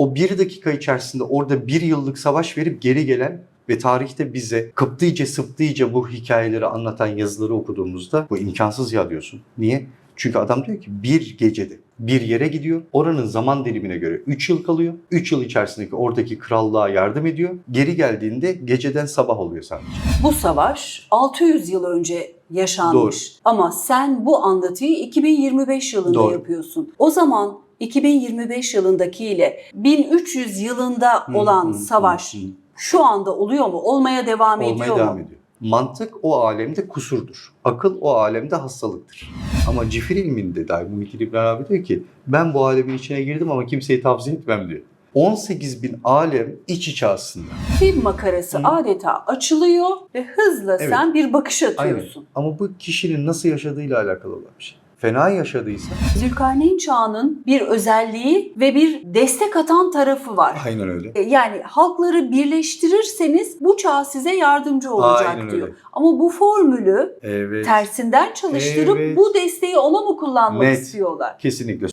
O bir dakika içerisinde orada bir yıllık savaş verip geri gelen ve tarihte bize kıptıйca sıptıйca bu hikayeleri anlatan yazıları okuduğumuzda bu imkansız ya diyorsun. Niye? Çünkü adam diyor ki bir gecede bir yere gidiyor. Oranın zaman dilimine göre 3 yıl kalıyor. 3 yıl içerisindeki oradaki krallığa yardım ediyor. Geri geldiğinde geceden sabah oluyor sadece. Bu savaş 600 yıl önce yaşanmış. Ama sen bu anlatıyı 2025 yılında Doğru. yapıyorsun. O zaman 2025 yılındaki ile 1300 yılında Hı, olan hı, savaş hı. şu anda oluyor mu? Olmaya devam olmaya ediyor devam mu? ediyor. Mantık o alemde kusurdur. Akıl o alemde hastalıktır. Ama cifir ilminde dahi Muhittin İbn Arabi diyor ki ben bu alemin içine girdim ama kimseyi tavsiye etmem diyor. 18 bin alem iç içe aslında. Film makarası Hı. adeta açılıyor ve hızla Evet. sen bir bakış Aynen. atıyorsun. Ama bu kişinin nasıl yaşadığıyla alakalı olan bir şey. Fena yaşadıysa Zülkarneyn çağının bir özelliği ve bir destek atan tarafı var. aynen öyle. E, Yani halkları birleştirirseniz bu çağ size yardımcı olacak Aynen diyor. öyle. Ama bu formülü Evet. tersinden çalıştırıp Evet. bu desteği ona mı kullanmak Net. istiyorlar? Kesinlikle.